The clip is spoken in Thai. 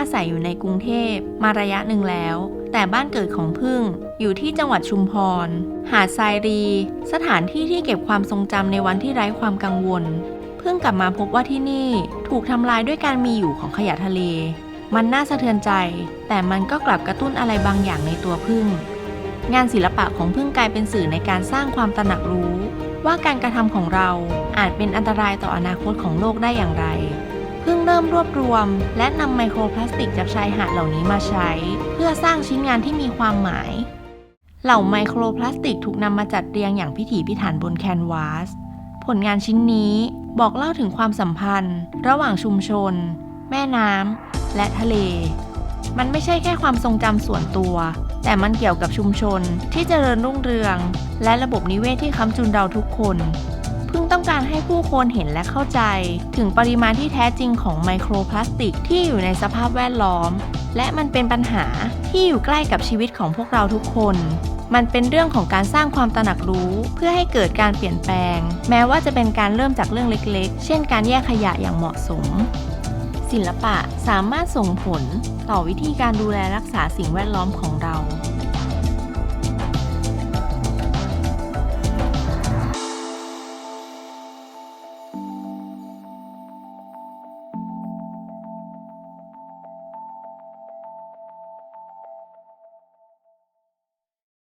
อาศัยอยู่ในกรุงเทพมาระยะหนึ่งแล้ว แต่บ้านเกิดของพึ่งอยู่ที่จังหวัดชุมพร หาดทรายรี สถานที่ที่เก็บความทรงจำในวันที่ไร้ความกังวล เพิ่งกลับมาพบว่าที่นี่ถูกทำลายด้วยการมีอยู่ของขยะทะเล มันน่าสะเทือนใจ แต่มันก็กลับกระตุ้นอะไรบางอย่างในตัวพึ่ง งานศิลปะของพึ่งกลายเป็นสื่อในการสร้างความตระหนักรู้ ว่าการกระทำของเราอาจเป็นอันตรายต่ออนาคตของโลกได้อย่างไร เพึ่งเริ่มรวบรวม และนำไมโครพลาสติกจากชายหาดเหล่านี้มาใช้ เพื่อสร้างชิ้นงานที่มีความหมาย เหล่าไมโครพลาสติกถูกนำมาจัดเรียงอย่างพิถีพิถันบนแคนวาส ผลงานชิ้นนี้บอกเล่าถึงความสัมพันธ์ ระหว่างชุมชน แม่น้ำและทะเล มันไม่ใช่แค่ความทรงจำส่วนตัว แต่มันเกี่ยวกับชุมชนที่เจริญรุ่งเรือง และระบบนิเวศที่ค้ำจุนเราทุกคน เพิ่งต้องการให้ผู้คนเห็นและเข้าใจ ถึงปริมาณที่แท้จริงของไมโครพลาสติกที่อยู่ในสภาพแวดล้อม และมันเป็นปัญหาที่อยู่ใกล้กับชีวิตของพวกเราทุกคน มันเป็นเรื่องของการสร้างความตระหนักรู้เพื่อให้เกิดการเปลี่ยนแปลง แม้ว่าจะเป็นการเริ่มจากเรื่องเล็กๆ เช่น การแยกขยะอย่างเหมาะสม ศิลปะสามารถส่งผลต่อวิธีการดูแลรักษาสิ่งแวดล้อมของเรา